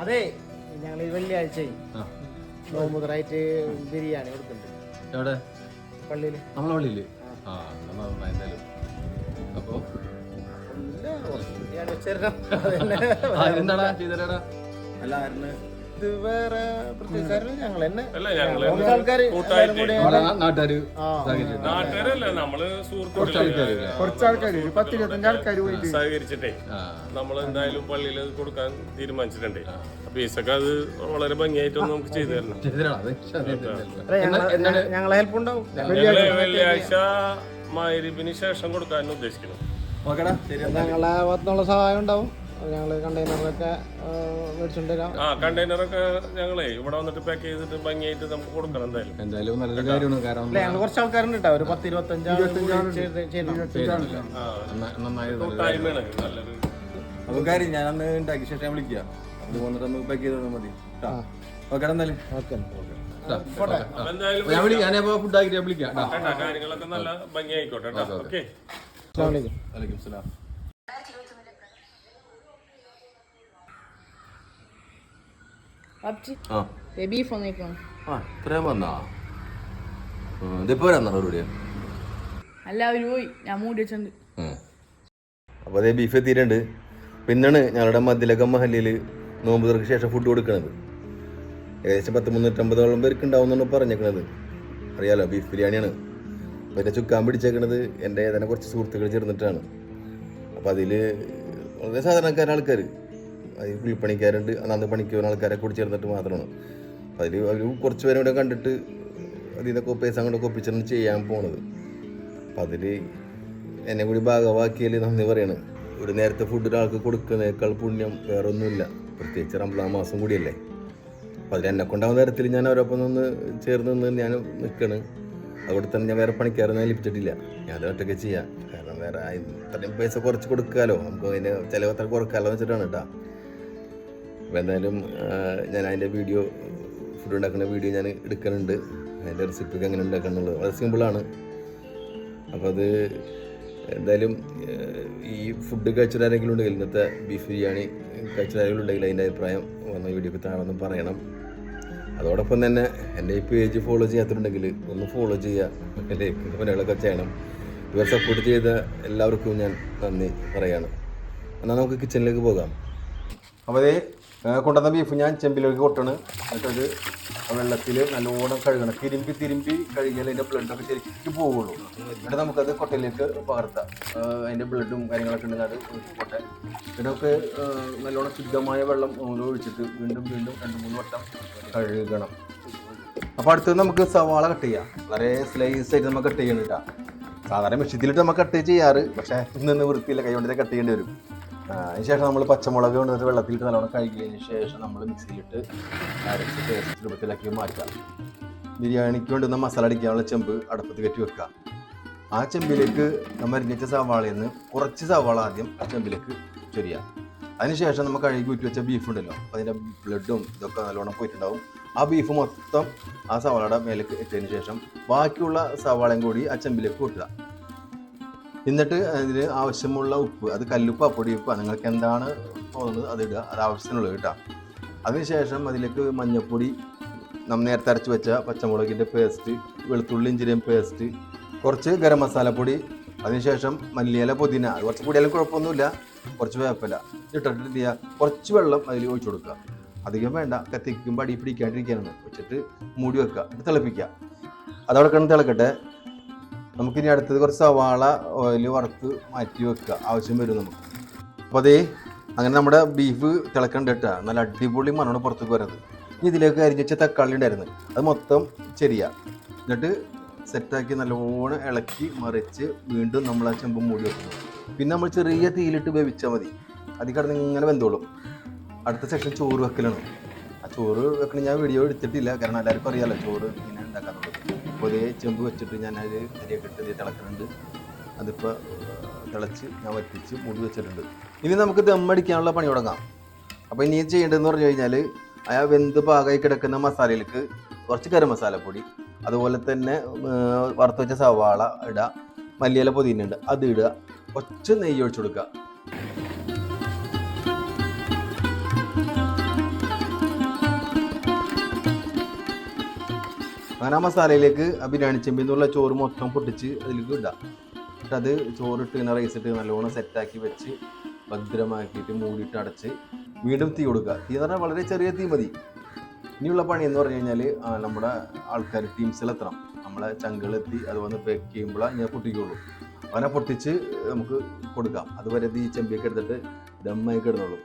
അതെ ഞങ്ങൾ ഈ വെള്ളിയാഴ്ച നോമ്പുതറായിട്ട് ബിരിയാണി കൊടുക്കുന്നുണ്ട് എവിടെ? പള്ളിയിൽ നമ്മളെ പള്ളിയിൽ? ആ. നന്നായി. ഇത് വേറെ പ്രത്യേകിച്ച് ഞങ്ങൾ തന്നെ. ആൾക്കാര് നാട്ടുകാര് നാട്ടുകാരല്ല? നമ്മൾ ഒരു ആൾക്കാർ പോയിട്ട്. സഹകരിച്ചിട്ടേ നമ്മൾ എന്തായാലും പള്ളിയിൽ അത് കൊടുക്കാൻ തീരുമാനിച്ചിട്ടുണ്ടേ. അപ്പൊ ഈസൊക്കെ അത് വളരെ ഭംഗിയായിട്ടൊന്ന് നമുക്ക് ചെയ്തു തരണം ഞങ്ങൾ ഹെൽപ്പ് ഉണ്ടാവും. വെള്ളിയാഴ്ച മൈരിപ്പിന് ശേഷം കൊടുക്കാൻ ഉദ്ദേശിക്കുന്നു. ഓക്കെടാ ശരി ഞങ്ങളെ ഭാഗത്തുനിന്നുള്ള സഹായം ഉണ്ടാവും. ഞങ്ങൾ കണ്ടെയ്നറൊക്കെ മേടിച്ചുകൊണ്ട് വരാം. ആ കണ്ടെയ്നറൊക്കെ ഞങ്ങളെ ഇവിടെ വന്നിട്ട് പാക്ക് ചെയ്തിട്ട് ഭംഗിയായിട്ട് നമുക്ക് കൊടുക്കണം എന്തായാലും. എന്തായാലും നല്ലൊരു കാര്യമാണ് കാരണം അല്ല ഞങ്ങൾ കുറച്ച് ആൾക്കാരുണ്ട്? കേട്ടോ ഒരു പത്ത് ഇരുപത്തഞ്ച് ആൾ കൂടി ആ നന്നാ- നന്നായി കൂട്ടായ്മയാണ് നല്ലൊരു അപ്പൊ കാര്യം ഞാൻ അന്ന് ഉണ്ടാക്കിയ ശേഷം വിളിക്കാം. അത് വന്നിട്ട് നമുക്ക് പാക്ക് ചെയ്ത് മതി. ഓക്കെ. എന്നാലും ഓക്കെ എന്തായാലും ഞാൻ വിളിക്കാം. ഞാനിപ്പോ ഫുഡ് ആക്കിയിട്ട് വിളിക്കാം. കാര്യങ്ങളൊക്കെ നല്ല ഭംഗിയായിക്കോട്ടെ കേട്ടോ ഓക്കെ. ബീഫ് വന്നേക്കണം ആ. ഇത്രയും വന്നാ? ഇതിപ്പോ വരാന്നാ റോഡിയാ എല്ലാവരും പോയി. ഞാൻ മൂടി വെച്ചിട്ടുണ്ട് അപ്പോൾ അതേ ബീഫ് എത്തിയിട്ടുണ്ട്. പിന്നാണ് ഞങ്ങളുടെ മദ്യലകം മഹലിൽ നോമ്പ് തുറക്ക് ശേഷം ഫുഡ് കൊടുക്കുന്നത് ഏകദേശം പത്ത് മുന്നൂറ്റമ്പതോളം പേർക്ക് ഉണ്ടാവുമെന്നാണ് പറഞ്ഞേക്കണത് അറിയാലോ ബീഫ് ബിരിയാണിയാണ്. പിന്നെ ചുക്കാൻ പിടിച്ചേക്കണത് എന്റെ തന്നെ കുറച്ച് സുഹൃത്തുക്കൾ ചേർന്നിട്ടാണ്. അപ്പം അതിൽ വളരെ സാധാരണക്കാര ആൾക്കാർ അതിൽ കുളിപ്പണിക്കാരുണ്ട് അന്ന് പണിക്ക് പോകുന്ന ആൾക്കാരെ കൂടി ചേർന്നിട്ട് മാത്രമാണ്. അതിൽ അവർ കുറച്ച് പേരും കൂടെ കണ്ടിട്ട് അതിൽ നിന്നൊക്കെ പൈസ അങ്ങോട്ടൊക്കെ ഒപ്പിച്ചാണ് ചെയ്യാൻ പോണത്. അപ്പം അതിൽ എന്നെ കൂടി ഭാഗമാക്കിയാൽ നന്ദി പറയണം. ഒരു നേരത്തെ ഫുഡ് ഒരാൾക്ക് കൊടുക്കുന്നതിനേക്കാൾ പുണ്യം വേറെ ഒന്നുമില്ല പ്രത്യേകിച്ച് റംബ്ലാ മാസം കൂടിയല്ലേ. അപ്പം അതിൽ എന്നെ കൊണ്ടാവുന്ന തരത്തിൽ ഞാൻ അവരൊപ്പം നിന്ന് ചേർന്ന് നിന്ന് ഞാൻ നിൽക്കണ് അവിടെ തന്നെ ഞാൻ വേറെ പണിക്കാരൊന്നും ഏൽപ്പിച്ചിട്ടില്ല ഞാൻ അത് ഒറ്റയ്ക്ക് ചെയ്യാം. കാരണം വേറെ ഇത്രയും പൈസ കുറച്ച് കൊടുക്കാമല്ലോ നമുക്ക് അതിന്റെ ചിലവ് അത്ര കുറക്കാമല്ലോ വെച്ചിട്ടാണ് കേട്ടോ അപ്പോൾ എന്തായാലും ഞാൻ അതിന്റെ വീഡിയോ ഫുഡ് ഉണ്ടാക്കുന്ന വീഡിയോ ഞാൻ എടുക്കുന്നുണ്ട് അതിന്റെ റെസിപ്പി എങ്ങനെ ഉണ്ടാക്കാന്നുള്ളത് വളരെ സിമ്പിളാണ് അപ്പോൾ അത് എന്തായാലും ഈ ഫുഡ് കഴിച്ചിട്ടാരെങ്കിലും ഉണ്ടെങ്കിൽ ഇന്നത്തെ ബീഫ് ബിരിയാണി കഴിച്ചിട്ടാരെങ്കിലും ഉണ്ടെങ്കിൽ അതിന്റെ അഭിപ്രായം വന്ന വീഡിയോക്ക് താഴെ പറയണം. അതോടൊപ്പം തന്നെ എന്റെ ഈ പേജ് ഫോളോ ചെയ്യാത്തിട്ടുണ്ടെങ്കിൽ ഒന്ന് ഫോളോ ചെയ്യുക. ലൈക്ക് കമന്റുകളൊക്കെ ചെയ്യണം. ഇവർ സപ്പോർട്ട് ചെയ്ത എല്ലാവർക്കും ഞാൻ നന്ദി പറയാണ്. എന്നാൽ നമുക്ക് കിച്ചണിലേക്ക് പോകാം. അപ്പോൾ അതേ കൊണ്ടുവന്ന ബീഫ് ഞാൻ ചെമ്പിലേക്ക് കൊട്ടണ് എന്നിട്ടത് വെള്ളത്തിൽ നല്ലോണം കഴുകണം. തിരുമ്പി തിരുമ്പി കഴുകിയാൽ അതിന്റെ ബ്ലഡൊക്കെ ശരിക്കും പോവുള്ളൂ. എന്നിട്ട് നമുക്കത് കൊട്ടയിലേക്ക് പകർത്താം. അതിന്റെ ബ്ലഡും കാര്യങ്ങളൊക്കെ ഉണ്ടെങ്കിൽ അത് കൊട്ടെ ഇതിനൊക്കെ നമുക്ക് നല്ലോണം ശുദ്ധമായ വെള്ളം ഒഴിച്ചിട്ട് വീണ്ടും വീണ്ടും രണ്ട് മൂന്ന് വട്ടം കഴുകണം. അപ്പോൾ അടുത്തത് നമുക്ക് സവാള കട്ട് ചെയ്യാം. വളരെ സ്ലൈസ് ആയിട്ട് നമുക്ക് കട്ട് ചെയ്യണം കേട്ടോ. സാധാരണ മെഷീനിലിട്ട് നമുക്ക് കട്ട് ചെയ്യാറ്. പക്ഷേ ഇന്ന് വൃത്തിയില്ല. കൈ കൊണ്ടിട്ട് കട്ട് ചെയ്യേണ്ടി വരും. ആ, അതിന് ശേഷം നമ്മൾ പച്ചമുളക് കൊണ്ടുവന്നിട്ട് വെള്ളത്തിലിട്ട് നല്ലോണം കഴുകിയതിന് ശേഷം നമ്മൾ മിക്സിയിലിട്ട് അരച്ച് പേസ്റ്റ് രൂപത്തിലാക്കി മാറ്റാം. ബിരിയാണിക്ക് വേണ്ടുന്ന മസാല അടിക്കാനുള്ള ചെമ്പ് അടുപ്പത്ത് കയറ്റി വെക്കുക. ആ ചെമ്പിലേക്ക് നമ്മൾ അരിഞ്ഞിച്ച സവാളയിൽ നിന്ന് കുറച്ച് സവാള ആദ്യം ആ ചെമ്പിലേക്ക് ചൊരിയാം. അതിനുശേഷം നമ്മൾ കഴുകി ഊറ്റി വെച്ച ബീഫ് ഉണ്ടല്ലോ അതിന്റെ ബ്ലഡും ഇതൊക്കെ നല്ലോണം പോയിട്ടുണ്ടാവും. ആ ബീഫ് മൊത്തം ആ സവാളയുടെ മേലേക്ക് ഇട്ടതിന് ശേഷം ബാക്കിയുള്ള സവാളയും കൂടി ആ ചെമ്പിലേക്ക് കൂട്ടുക. എന്നിട്ട് അതിന് ആവശ്യമുള്ള ഉപ്പ് അത് കല്ലുപ്പ് അപ്പൊടി ഉപ്പ് നിങ്ങൾക്ക് എന്താണ് തോന്നുന്നത് അത് ഇടുക. അത് ആവശ്യത്തിനുള്ളത് കേട്ടോ. അതിനുശേഷം അതിലേക്ക് മഞ്ഞൾപ്പൊടി നമ്മൾ നേരത്തെ അരച്ച് വെച്ച പച്ചമുളകിന്റെ പേസ്റ്റ് വെളുത്തുള്ളി ഇഞ്ചിരിയും പേസ്റ്റ് കുറച്ച് ഗരം മസാലപ്പൊടി അതിനുശേഷം മല്ലിയില പുതിന കുറച്ച് കൂടിയാലും കുഴപ്പമൊന്നുമില്ല കുറച്ച് വേപ്പില ഇട്ടിട്ട് എന്ത് ചെയ്യുക കുറച്ച് വെള്ളം അതിൽ ഒഴിച്ചു കൊടുക്കുക. അധികം വേണ്ട കത്തിക്കുമ്പോൾ അടി പിടിക്കാണ്ടിരിക്കാനാണ്. വെച്ചിട്ട് മൂടി വെക്കുക തിളപ്പിക്കുക. അതവിടെ കിടന്ന് തിളക്കട്ടെ. നമുക്കിനി അടുത്തത് കുറച്ച് സവാള ഓയിൽ വറുത്ത് മാറ്റി വെക്കുക. ആവശ്യം വരും നമുക്ക്. അപ്പോൾ അതേ അങ്ങനെ നമ്മുടെ ബീഫ് തിളക്കണ്ട കേട്ടോ. നല്ല അടിപൊളി മണ്ണാണ് പുറത്തേക്ക് വരുന്നത് ഇനി ഇതിലേക്ക് അരിഞ്ഞ വെച്ച തക്കാളി ഉണ്ടായിരുന്നു. അത് മൊത്തം ചെറിയ എന്നിട്ട് സെറ്റാക്കി നല്ലോണം ഇളക്കി മറിച്ച് വീണ്ടും നമ്മൾ ആ ചെമ്പ് മൂടി വെക്കുന്നു പിന്നെ നമ്മൾ ചെറിയ തീയിലിട്ട് വേവിച്ചാൽ മതി. അതിൽ കിടന്ന് ഇങ്ങനെ വെന്തോളും. അടുത്ത സെക്ഷൻ ചോറ് വെക്കലാണ്. ആ ചോറ് വെക്കണ ഞാൻ വീഡിയോ എടുത്തിട്ടില്ല. കാരണം എല്ലാവർക്കും അറിയാമല്ലോ ചോറ് ഇങ്ങനെ ഉണ്ടാക്കാറുള്ളത് ഒരേ ചെമ്പ് വെച്ചിട്ട് ഞാൻ അതിൽ അരിയൊക്കെ ഇട്ട് തിളക്കുന്നുണ്ട് അതിപ്പോൾ തിളച്ച് ഞാൻ വറ്റിച്ച് മൂടി വെച്ചിട്ടുണ്ട്. ഇനി നമുക്ക് ദമ്മടിക്കാനുള്ള പണി തുടങ്ങാം. അപ്പോൾ ഇനി ചെയ്യേണ്ടതെന്ന് പറഞ്ഞു കഴിഞ്ഞാൽ ആ വെന്ത് പാകമായി കിടക്കുന്ന മസാലയിലേക്ക് കുറച്ച് ഗരം മസാലപ്പൊടി അതുപോലെ തന്നെ വറുത്ത് വെച്ച സവാള ഇടുക മല്ലിയില പൊതിനുണ്ട് അത് ഇടുക. കുറച്ച് നെയ്യ് ഒഴിച്ചു കൊടുക്കുക. ആ മസാലയിലേക്ക് ആ ബിരിയാണി ചെമ്പിൽ നിന്നുള്ള ചോറ് മൊത്തം പൊട്ടിച്ച് അതിലേക്ക് ഇടാം. എന്നിട്ട് അത് ചോറിട്ട് ഇങ്ങനെ റൈസ് ഇട്ട് നല്ലോണം സെറ്റാക്കി വെച്ച് ഭദ്രമാക്കിയിട്ട് മൂടിയിട്ട് അടച്ച് വീണ്ടും തീ കൊടുക്കുക. തീ എന്ന് പറഞ്ഞാൽ വളരെ ചെറിയ തീ മതി. ഇനിയുള്ള പണി എന്ന് പറഞ്ഞു കഴിഞ്ഞാൽ നമ്മുടെ ആൾക്കാർ ടീംസിലെത്തണം നമ്മളെ ചങ്കളെത്തി അത് വന്ന് പാക്ക് ചെയ്യുമ്പോൾ ഞാൻ പൊട്ടിക്കുള്ളൂ അവനെ പൊട്ടിച്ച് നമുക്ക് കൊടുക്കാം. അതുവരെ തീ ചെമ്പിയൊക്കെ എടുത്തിട്ട് ദമ്മായി കിടന്നോളും.